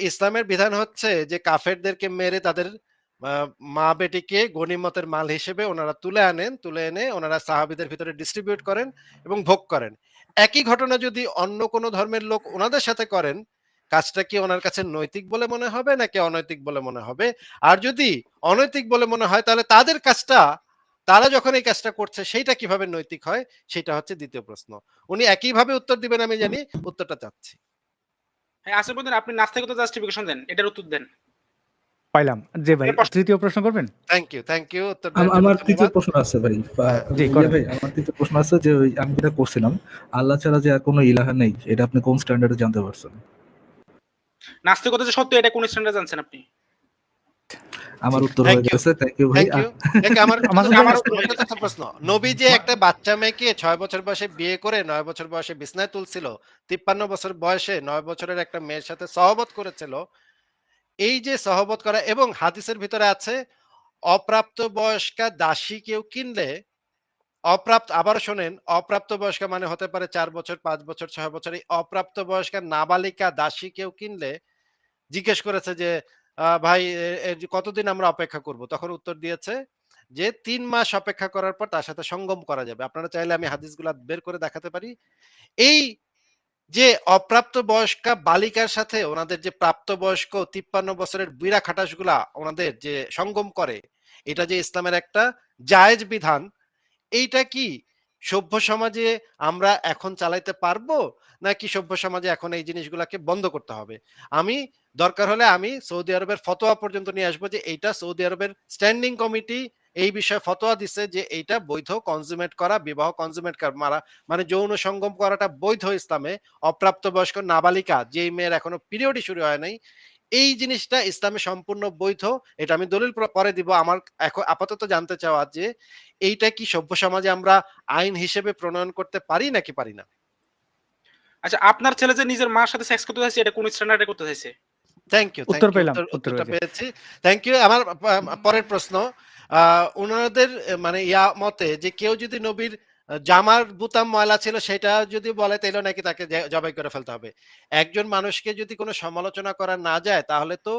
ইসলামের বিধান হচ্ছে যে কাফেরদেরকে মেরে তাদের মা বেটিকে গনিমতের মাল হিসেবে ওনারা তুলে আনেন। তুলে এনে ওনারা সাহাবীদের ভিতরে ডিস্ট্রিবিউট করেন এবং ভোগ করেন। একই ঘটনা যদি অন্য কোন ধর্মের লোক উনাদের সাথে করেন, কাজটা কি ওনার কাছে নৈতিক বলে মনে হবে নাকি অনৈতিক বলে মনে হবে? আর যদি অনৈতিক বলে মনে হয় তাহলে তাদের কাজটা তারা যখন এই কাজটা করছে সেইটা কীভাবে নৈতিক হয়? সেটা হচ্ছে দ্বিতীয় প্রশ্ন। উনি একইভাবে উত্তর দিবেন আমি জানি। উত্তরটা চাচ্ছি। হ্যাঁ, আসিফউদ্দিন আপনি নাস্তিকতা জাস্টিফিকেশন দেন। এটার উত্তর দেন। পাইলাম। জি ভাই, তৃতীয় প্রশ্ন করবেন? Thank you, thank you. আমার তৃতীয় প্রশ্ন আছে ভাই। জি, ভাই আমার তৃতীয় প্রশ্ন আছে যে ওই আমি যেটা করছিলাম, আল্লাহ ছাড়া যে আর কোনো ইলাহা নেই, এটা আপনি কোন স্ট্যান্ডার্ডে জানতে পারছেন? নাস্তিকতা যে সত্য এটা কোন স্ট্যান্ডার্ডে জানছেন আপনি? আমার উত্তর হয়ে গেছে। থ্যাংক ইউ ভাই। Thank you. Thank you. আমার আমার উত্তর হয়ে একটা প্রশ্ন। নবী যে একটা বাচ্চা মেয়েকে ৬ বছর বয়সে বিয়ে করে ৯ বছর বয়সে বিছনায় তুলছিল, ৫৩ বছর বয়সে ৯ বছরের একটা মেয়ের সাথে সহবত করেছিল। এই যে সহবত করা এবং হাদিসের ভিতরে আছে অপ্রাপ্ত বয়স্কা দাসী কেউ কিনলে অপ্রাপ্ত আবার শোনেন, অপ্রাপ্ত বয়স্কা মানে হতে পারে ৪ বছর, ৫ বছর, ৬ বছর। এই অপ্রাপ্ত বয়স্কা নাবালিকা দাসী কেউ কিনলে জিজ্ঞেস করেছে যে, "ভাই কতদিন আমরা অপেক্ষা করব?" তখন উত্তর দিয়েছে যে, তিন মাস অপেক্ষা করার পর তার সাথে সঙ্গম করা যাবে।" আপনারা চাইলে আমি হাদিসগুলা বের করে দেখাতে পারি। এই যে অপ্রাপ্ত বয়স্কা বালিকার সাথে ওনাদের যে প্রাপ্তবয়স্ক ৫৩ বছরের বুইড়া খাটাসগুলা ওনাদের যে সঙ্গম করে, এটা যে ইসলামের একটা জায়েজ বিধান, এইটা কি সভ্য সমাজে আমরা এখন চালাইতে পারব? নাকি সভ্য সমাজে এখন এই জিনিসগুলাকে বন্ধ করতে হবে? আমি দরকার হলে আমি সৌদি আরবের ফতোয়া পর্যন্ত নিয়ে আসব যে এইটা সৌদি আরবের স্ট্যান্ডিং কমিটি এই বিষয়ে ফতোয়া দিছে যে এইটা বৈধ কনজুমেট করা, বিবাহ কনজুমেট করা মারা মানে যৌন সঙ্গম করাটা বৈধ ইসলামে। অপ্রাপ্তবয়স্ক নাবালিকা যেই মেয়ের এখনও পিরিয়ডই শুরু হয় নাই, এই জিনিসটা ইসলামে সম্পূর্ণ বৈধ। এটা আমি দলিল পরে দিব। আমার এখ আপাতত জানতে চাওয়া যে এইটা কি সভ্য সমাজে আমরা আইন হিসেবে প্রণয়ন করতে পারি নাকি পারি না? আচ্ছা আপনার ছেলে যে নিজের মার সাথে সেক্স করতে চাইছে এটা কোন স্ট্যান্ডার্ডে করতে চাইছে? থ্যাংক ইউ, উত্তর পেলাম, উত্তর উত্তর উত্তরটা পেয়েছি। Thank you. আমার পরের প্রশ্ন। আ উনাদের মানে ইয়া মতে যে কেউ যদি নবীর জামার বুতাম ময়লা ছিল সেটা যদি বলে তাইলেও নাকি তাকে জবাই করে ফেলতে হবে। একজন মানুষকে যদি কোনো সমালোচনা করা না যায় তাহলে তো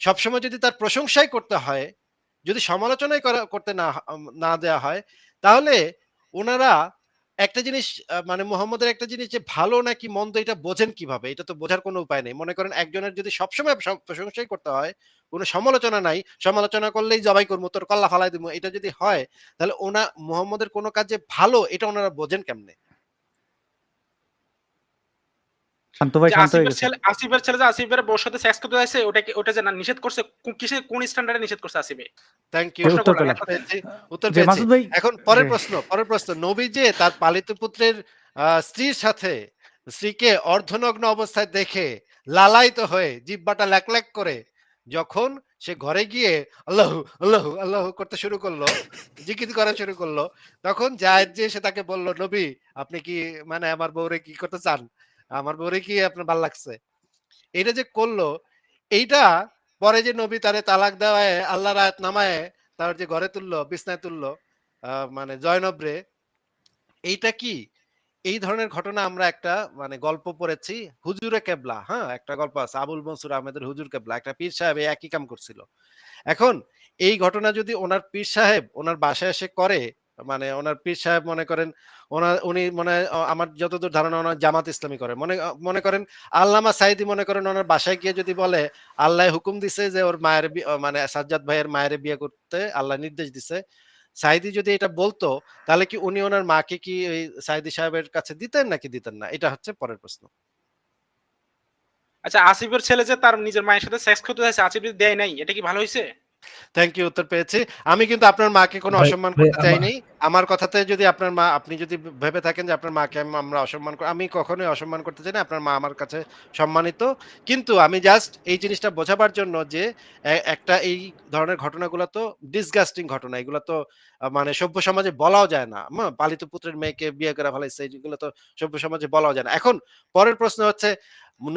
সবসময় যদি তার প্রশংসাই করতে হয়, যদি সমালোচনাই করা করতে না না দেয়া হয়, তাহলে ওনারা একটা জিনিস মানে মোহাম্মদের একটা জিনিস যে ভালো নাকি মন্দ এটা বোঝেন কীভাবে? এটা তো বোঝার কোনো উপায় নেই। মনে করেন একজনের যদি সবসময় প্রশংসাই করতে হয়, কোন সমালোচনা নাই, সমালোচনা করলেই জবাই করমু, তোর কল্লা ফালাই দিমু, এটা যদি হয় তাহলে ওনা মুহাম্মদের কোন কাজ ভালো এটা ওনারা বোঝেন কেমনে? শান্ত ভাই শান্ত হয়ে গেছে। আসিফের ছেলে যে আসিফের বউর সাথে সেক্স করতে চাইছে ওটা ওটা যে না নিষেধ করছে কো কিসে কোন স্ট্যান্ডার্ডে নিষেধ করছে আসিফে? Thank you. উত্তর পেলাম। এখন। উত্তর পেয়েছি। এখন পরের প্রশ্ন, পরের প্রশ্ন। নবী যে তার পালিত পুত্রের স্ত্রীর সাথে স্ত্রীকে অর্ধনগ্ন অবস্থায় দেখে লালায়িত হয়ে জিহ্বাটা ল্যাক, ল্যাক করে যখন সে ঘরে গিয়ে আল্লাহ আল্লাহ আল্লাহ করতে শুরু করল, জিকির করা শুরু করল, তখন জায়েদ যে সে তাকে বলল, "নবী আপনি কি মানে আমার বউরে কি করতে চান? আমার বউরে কি আপনার ভালো লাগছে?" এইটা যে করল, এইটা পরে যে নবী তারে তালাক দেওয়ায় আল্লাহর আয়াত নামায়ে তার যে ঘরে তুললো, বিছনায় তুললো, মানে জয়নবরে, এইটা কি? এই ধরনের ঘটনা আমরা একটা মানে গল্প পড়েছি, হুজুরে কেবলা, হ্যাঁ? একটা গল্প আছে। আবুল মনসুর আহমেদের হুজুর কেবলা। একটা পীর সাহেব একই কাম করছিল। এখন এই ঘটনা যদি ওনার পীর সাহেব ওনার বাসায় এসে করে, মানে ওনার পীর সাহেব মনে করেন ওনার উনি মনে আমার যতদূর ধারণা ওনার জামাত ইসলামী করে। মনে মনে করেন আল্লামা সাঈদী মনে করেন ওনার বাসায় গিয়ে যদি বলে, আল্লাহ হুকুম দিছে যে ওর মায়ের মানে সাজ্জাদ ভাইয়ের মায়ের বিয়ে করতে আল্লাহ নির্দেশ দিছে। সাঈদী যদি এটা বলতো, তাহলে কি উনি ওনার মাকে কি ওই সাইদি সাহেবের কাছে দিতেন নাকি দিতেন না? এটা হচ্ছে পরের প্রশ্ন। আচ্ছা আসিফের ছেলে যে তার নিজের মায়ের সাথে সেক্স করতে চাইছে আসিফ দেয় নাই এটা কি ভালো হইছে? থ্যাংক ইউ উত্তর পেয়েছি। আমি কিন্তু আপনার মাকে কোনো অসম্মান করতে চাই আমা নাই। আমার কথাতে যদি আপনার মা আপনি যদি ভেবে থাকেন যে আপনার মাকে আমরা অসম্মান ক আমি কখনোই অসম্মান করতে চাই না। আপনার মা আমার কাছে সম্মানিত। কিন্তু আমি জাস্ট এই জিনিসটা বোঝাবার জন্য যে একটা এই ধরনের ঘটনাগুলা তো ডিসগাস্টিং ঘটনা। এগুলা তো মানে সভ্য সমাজে বলাও যায় না। পালিত পুত্রের মেয়েকে বিয়ে করা ফেলাইছে এগুলো তো সভ্য সমাজে বলাও যায় না। এখন পরের প্রশ্ন হচ্ছে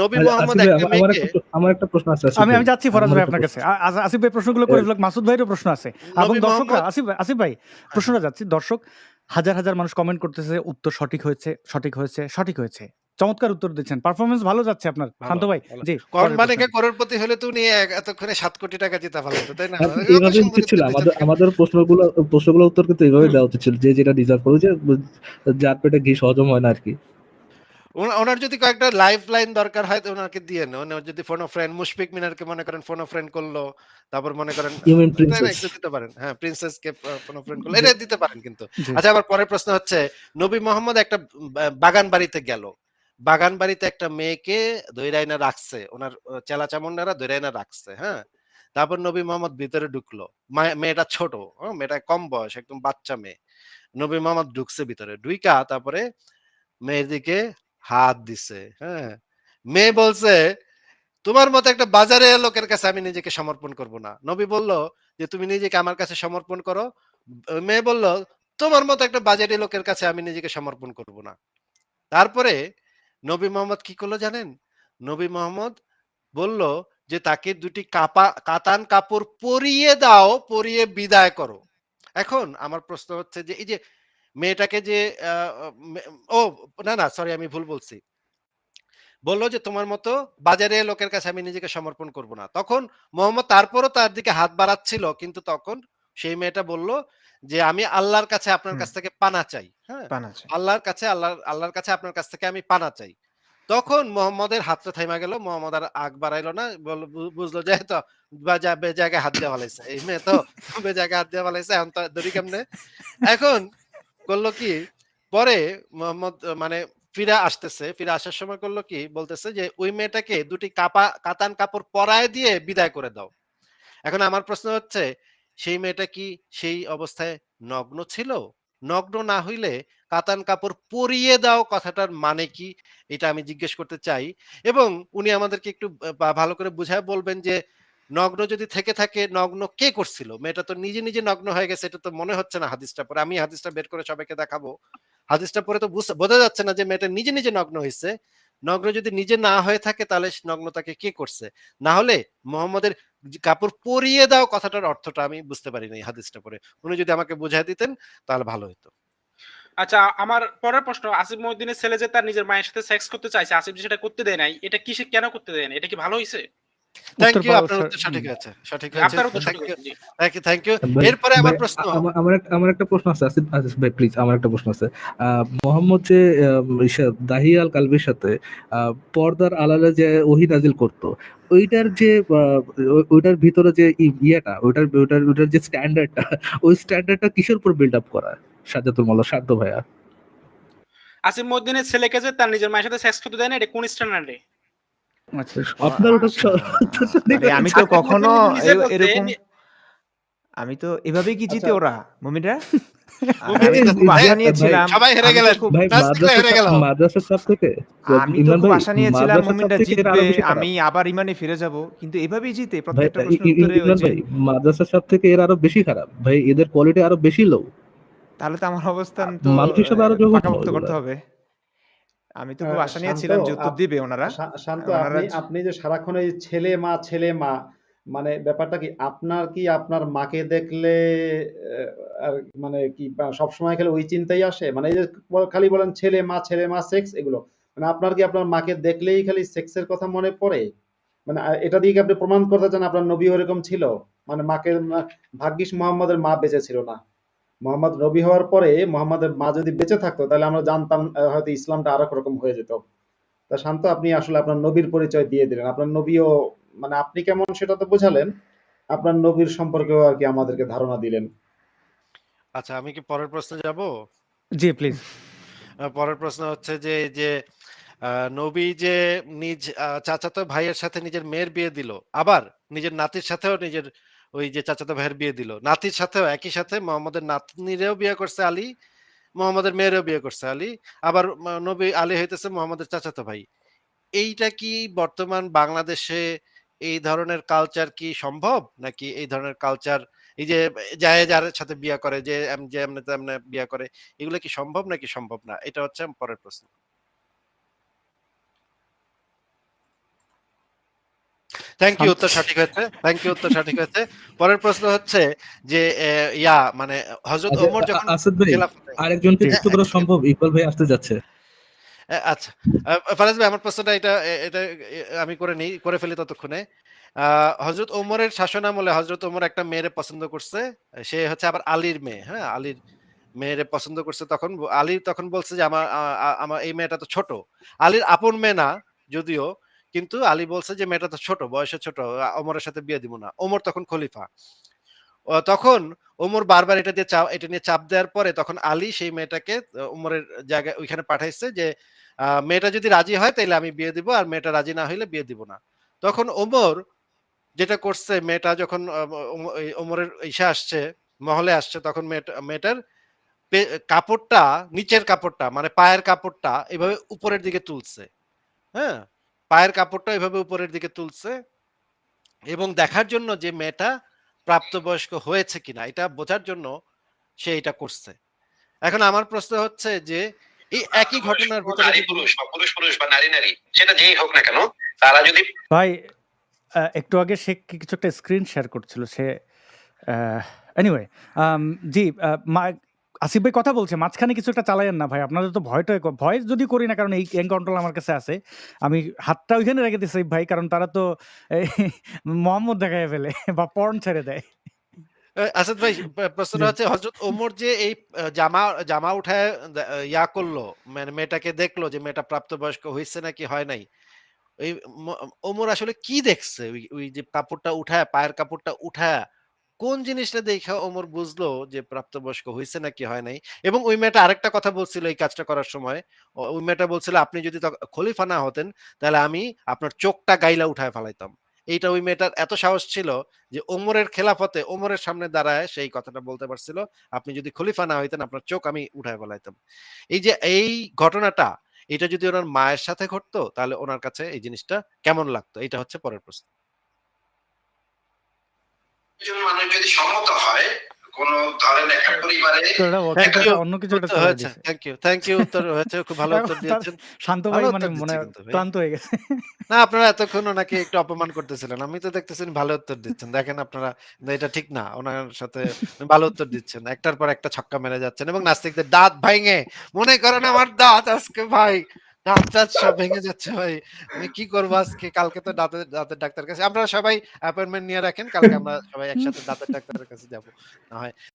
নবী মোহাম্মদ একটা আমার মেয়েকে একটা আমার একটা প্রশ্ন আছে আমি আমি যাচ্ছি ফরাজ ভাই আপনার কাছে। আসিফ ভাই প্রশ্নগুলো করে ফেলুক। মাসুদ ভাইয়েরও প্রশ্ন আছে। এবং দর্শকরা আসিফ ভাই আসিফ ভাই হ্যাঁ, প্রশ্নটা। যাচ্ছি। দর্শক হাজার, হাজার মানুষ কমেন্ট করতেছে উত্তর সঠিক হয়েছে, সঠিক হয়েছে, সঠিক হয়েছে। চমৎকার উত্তর দিচ্ছেন পারফরমেন্স ভালো যাচ্ছে আপনার শান্ত ভাই। জি কোন পরের মানে প্রশ্ন। করোড়পতি হলে তো উনি এতক্ষণে সাত কোটি টাকা জিতা ফেলাতো তাই না এইভাবে উচিত ছিল আমাদের আমাদের প্রশ্নগুলো প্রশ্নগুলো উত্তর কিন্তু এইভাবে দেওয়া উচিত ছিল যে যেটা ডিজার্ভ করে যে যার পেটে ঘি সহজম হয় না আর কি ওনার যদি কয়েকটা লাইফ লাইন দরকার হয় তো ওনাকে দিয়ে নেন। ওনার যদি ফোন ফ্রেন্ড মুশফিক মিনারকে মনে করেন ফোন ফ্রেন্ড করল তারপর মনে করেন দিতে পারেন। হ্যাঁ প্রিন্সেস কে ফোন ফ্রেন্ড করল এটা দিতে পারেন কিন্তু। আচ্ছা আবার পরের প্রশ্ন হচ্ছে নবী মোহাম্মদ একটা বাগান বাড়িতে গেল। বাগান বাড়িতে একটা মেয়েকে দৈরাইনা রাখছে ওনার চেলা চামুন্ডারা দৈরাইনা রাখছে হ্যাঁ? তারপর নবী মোহাম্মদ ভিতরে ঢুকলো। মেয়েটা ছোট মেয়েটা কম বয়স একদম বাচ্চা মেয়ে। নবী মোহাম্মদ ঢুকছে ভিতরে ঢুইকা তারপরে মেয়ের দিকে হাত দিছে হ্যাঁ? মেয়ে বলছে, তোমার মতো একটা বাজারে লোকের কাছে আমি নিজেকে সমর্পণ করব না। নবী বলল যে, তুমি নিজেকে আমার কাছে সমর্পণ করো। মেয়ে বলল, তোমার মতো একটা বাজারে লোকের কাছে আমি নিজেকে সমর্পণ করব না। তারপরে নবী মোহাম্মদ কি করল জানেন? নবী মোহাম্মদ বলল যে, তাকে দুটি কাপা, কাতান কাপড় পরিয়ে দাও, পরিয়ে বিদায় করো। এখন আমার প্রশ্ন হচ্ছে যে, এই যে মেয়েটাকে যে ও না না সরি আমি ভুল বলছি। বলল যে তোমার মতো বাজারে লোকের কাছে আমি নিজেকে সমর্পণ করব না। তখন মোহাম্মদ তারপরও তার দিকে হাত বাড়াচ্ছিল কিন্তু তখন সেই মেয়েটা বলল যে আমি আল্লাহর কাছে আপনার কাছ থেকে পানা চাই। হ্যাঁ আল্লাহর কাছে আল্লাহ আল্লাহর কাছে আপনার কাছ থেকে আমি পানা চাই। তখন মোহাম্মদের হাতটা থাইমা গেল মোহাম্মদ আর আগ বাড়াইলো না বুঝলো যে তো জায়গায় হাত দেওয়া ফেলাইছে এই মেয়ে তো জায়গায় হাত দেওয়া ফেলাইছে এখন তো দড়ি কেমনে? এখন করল কি, পরে মোহাম্মদ মানে ফিরে আসতেছে, ফিরে আসার সময় করল কি, বলতেছে যে, ওই মেয়েটাকে দুটি কাপা, কাতান কাপড় পরায় দিয়ে বিদায় করে দাও। এখন আমার প্রশ্ন হচ্ছে, সেই মেয়েটা কি সেই অবস্থায় নগ্ন ছিল? নগ্ন না হইলে কাতান কাপড় পরিয়ে দাও কথাটার মানে কি? এটা আমি জিজ্ঞেস করতে চাই। এবং উনি আমাদেরকে একটু ভালো করে বুঝায় বলবেন যে নগ্ন যদি থেকে থাকে, নগ্ন কে করছিল? মেয়েটা তো নিজে নিজে নগ্ন হয়ে গেছে, এটা তো মনে হচ্ছে না হাদিসটা পরে আমি হাদিসটা বের করে সবাইকে দেখাবো। হাদিসটা পরে তো বোঝা যাচ্ছে না যে মেয়েটা নিজে নিজে নগ্ন হয়েছে নগ্ন যদি নিজে না হয়ে থাকে, তাহলে নগ্নতাকে কে করছে? না হলে মোহাম্মদের কাপড় পরিয়ে দাও কথাটার অর্থটা আমি বুঝতে পারি পারিনি হাদিসটা পরে উনি যদি আমাকে বুঝাই দিতেন, তাহলে ভালো হতো আচ্ছা আমার পরের প্রশ্ন, আসিফ মহিউদ্দিনের ছেলে যে তার নিজের মায়ের সাথে সেক্স করতে চাইছে, আসিফ যে সেটা করতে দেয় নাই, এটা কিসে কেন করতে দেয় না এটা কি ভালো হয়েছে থ্যাংক ইউ আপনার উত্তর সঠিক হয়েছে সঠিক আপনার thank you thank you thank you ভাই- এরপরে আমার প্রশ্ন। আমার আমার একটা প্রশ্ন আছে আসিফ আসিফ ভাই প্লিজ আমার একটা প্রশ্ন আছে। মোহাম্মদ যে দাহি আল কালবির সাথে পর্দার আলালে যে ওহি নাজিল করতো ওইটার যে ওইটার ভিতরে যে ইয়েটা ওইটার ওইটার ওইটার যে স্ট্যান্ডার্ডটা ওই স্ট্যান্ডার্ডটা কিসের উপর বিল্ড আপ করা সাজাতুল মোল্লা শান্ত ভাইয়া? আসিফ মহিউদ্দিনের ছেলেকে যে তার নিজের মায়ের সাথে সেক্স করতে দেয় না এটা কোন স্ট্যান্ডার্ডে আপনার ওটা আমি তো কখনো এরকম আমি তো এভাবেই কি জিতে আচ্ছা। ওরা? মুমিনরা? আমি আশা নিয়েছিলাম। সবাই হেরে গেলেন। খুব- ভাই নাস্তিকরা হেরে গেল মাদ্রাসা থেকে আমি তো খুব আশা নিয়েছিলাম জিতবে। আবার ইমানে ফিরে যাব কিন্তু এভাবেই জিতে। প্রত্যেকটা উত্তরে ভাই মাদ্রাসার চাপ থেকে এরা আরও বেশি খারাপ। ভাই এদের কোয়ালিটি আরও বেশি লো তাহলে তো আমার অবস্থান তো মানুষ হিসেবে আরও করতে হবে। আমি তো খুব আহ, আশা নিয়েছিলাম যে উত্তর দিবে ওনারা। শান্ত আপনি আপনি যে সারাক্ষণ এই ছেলে মা ছেলে মা মানে ব্যাপারটা কি আপনার কি আপনার মাকে দেখলে আর মানে কি সব সময় খালি ওই চিন্তাই আসে? মানে এই যে খালি বলেন ছেলে মা ছেলে মা সেক্স এগুলো মানে আপনার কি আপনার মাকে দেখলেই খালি সেক্সের কথা মনে পড়ে? মানে এটা দিয়ে কি আপনি প্রমাণ করতে চান আপনার নবী ওরকম ছিল? মানে মাকে ভাগ্যিস মোহাম্মদের মা বেঁচে ছিল না। মোহাম্মদ নবী হওয়ার পরে মোহাম্মদের মা যদি বেঁচে থাকতো তাহলে আমরা জানতাম হয়তো ইসলামটা আরও রকম হয়ে যেত। তা শান্ত আপনি আসলে আপনার নবীর পরিচয় দিয়ে দিলেন। আপনার নবীও মানে আপনি কেমন সেটা তো বোঝালেন আপনার নবীর সম্পর্কেও আর কি আমাদেরকে ধারণা দিলেন। আচ্ছা আমি কি পরের প্রশ্নে যাব? জি প্লিজ পরের প্রশ্ন হচ্ছে যে যে আহ, নবী যে নিজ আহ, চাচাতো ভাইয়ের সাথে নিজের মেয়ের বিয়ে দিল আবার নিজের নাতির সাথেও নিজের ওই যে চাচাতো ভাইয়ের বিয়ে দিল। নাতির সাথেও একই সাথে মোহাম্মদের নাতনিরেও বিয়ে করছে আলী, মোহাম্মদের মেয়েরও বিয়ে করছে আলী, আবার নবী আলী হইতেছে মোহাম্মদের চাচাতো ভাই। এইটা কি বর্তমান বাংলাদেশে এই ধরনের কালচার কি সম্ভব? নাকি এই ধরনের কালচার এই যে যায় যার সাথে বিয়ে করে, যে যে এমনি তেমনি বিয়ে করে, এগুলো কি সম্ভব নাকি সম্ভব না? এটা হচ্ছে পরের প্রশ্ন। থ্যাংক ইউ উত্তর সঠিক হয়েছে থ্যাংক ইউ উত্তর সঠিক হয়েছে পরের প্রশ্ন হচ্ছে যে ইয়া মানে হজরত আচ্ছা, ওমর যখন আসাদ ভাই আরেকজনকে যুক্ত করা সম্ভব ইকবাল ভাই আসতে যাচ্ছে আচ্ছা। ফারাজ ভাই আমার প্রশ্নটা এটা এটা আমি করে নেই, করে ফেলি ততক্ষণে। আ হযরত ওমরের শাসনামলে হযরত ওমর একটা মেয়েরে পছন্দ করছে। সে হচ্ছে আবার আলীর মেয়ে, হ্যাঁ? আলীর মেয়েরে পছন্দ করছে তখন আলী তখন বলছে যে আমার আমার এই মেয়েটা তো ছোট। আলীর আপন মেয়ে না যদিও, কিন্তু আলী বলছে যে মেয়েটা তো ছোট, বয়সে ছোট। ওমরের সাথে বিয়ে দিব না। ওমর তখন খলিফা। তখন ওমর বারবার এটা দিয়ে চাপ এটা নিয়ে চাপ দেওয়ার পরে তখন আলী সেই মেয়েটাকে ওমরের জায়গায় ওইখানে পাঠাইছে যে মেয়েটা যদি রাজি হয় তাইলে আমি বিয়ে দিব। আর মেয়েটা রাজি না হইলে বিয়ে দিব না। তখন ওমর যেটা করছে মেয়েটা যখন ওমরের ইসে আসছে, মহলে আসছে তখন মেয়েটা মেয়েটার কাপড়টা নিচের কাপড়টা মানে পায়ের কাপড়টা এভাবে উপরের দিকে তুলছে। হ্যাঁ? পায়ের কাপড়টা এভাবে উপরের দিকে তুলছে এবং দেখার জন্য যে মেয়েটা প্রাপ্তবয়স্ক হয়েছে কিনা এটা বোঝার জন্য সে এটা করছে। এখন আমার প্রশ্ন হচ্ছে যে এই একই ঘটনার ভিতরে পুরুষ বা পুরুষ পুরুষ বা নারী নারী সেটা যেই হোক না কেন তারা যদি ভাই একটু আগে সে কি কিছু একটা স্ক্রিন শেয়ার করছিল। সে এনিওয়ে জি আসিফ ভাই কথা বলছে। মাঝখানে কিছু একটা চালায়েন না ভাই। আপনাদের তো ভয়টা ভয় যদি করি না কারণ এই গ্যাং কন্ট্রোল আমার কাছে আছে। আমি হাতটা ওইখানে রেখে দিছি ভাই কারণ তারা তো মোহাম্মদ দেখাইয়া ফেলে বা পর্ন ছেড়ে দেয়। আসাদ ভাই প্র প্রশ্নটা হচ্ছে হযরত ওমর যে এই জামা জামা উঠায় ইয়া করল মানে মেয়েটাকে দেখল যে মেয়েটা প্রাপ্তবয়স্ক হইছে নাকি হয় নাই। ওই ওমর আসলে কি দেখছে? ওই যে কাপড়টা উঠায় পায়ের কাপড়টা উঠায়া কোন জিনিসটা দেইখা ওমর বুঝলো যে প্রাপ্তবয়স্ক হইছে নাকি হয় নাই? এবং ওই মেয়েটা আরেকটা কথা বলছিল এই কাজটা করার সময়। ওই মেয়েটা বলছিল, আপনি যদি খলিফা না হতেন, তাহলে আমি আপনার চোখটা গাইলা উঠায় ফালাইতাম। এইটা ওই মেয়েটার এত সাহস ছিল যে ওমরের খেলাফতে, ওমরের সামনে দাঁড়ায় সেই কথাটা বলতে পারছিল। আপনি যদি খলিফা না হইতেন, আপনার চোখ আমি উঠায় ফেলাইতাম। এই যে এই ঘটনাটা, এটা যদি ওনার মায়ের সাথে ঘটতো, তাহলে ওনার কাছে এই জিনিসটা কেমন লাগতো? এটা হচ্ছে পরের প্রশ্ন। একজন মানুষ যদি সম্মত হয় কোন ধরেন একটা পরিবারে তো এটা থ্যাংক অতীতে ইউ। অন্য কিছু একটা হয়েছে। থ্যাংক ইউ, থ্যাংক ইউ উত্তর হয়েছে। খুব ভালো উত্তর দিয়েছেন। শান্ত ভাই মানে মনে দিচ্ছে কিন্তু ভাই। ক্লান্ত হয়ে গেছে। না আপনারা এতক্ষণ ওনাকে একটু অপমান করতেছিলেন। আমি তো দেখতেছি ভালো উত্তর দিচ্ছেন। দেখেন আপনারা এটা ঠিক না। ওনার সাথে ভালো উত্তর দিচ্ছেন। একটার পর একটা ছক্কা মেরে যাচ্ছেন এবং নাস্তিকদের দাঁত ভাইঙে মনে করেন আমার দাঁত আজকে ভাই দাঁত-টাত সব ভেঙে যাচ্ছে ভাই। আমি কি করব আজকে? কালকে তো দাঁতের দাঁতের ডাক্তার কাছে আপনারা সবাই অ্যাপয়েন্টমেন্ট নিয়ে রাখেন। কালকে আমরা সবাই একসাথে দাঁতের ডাক্তারের কাছে যাব না হয়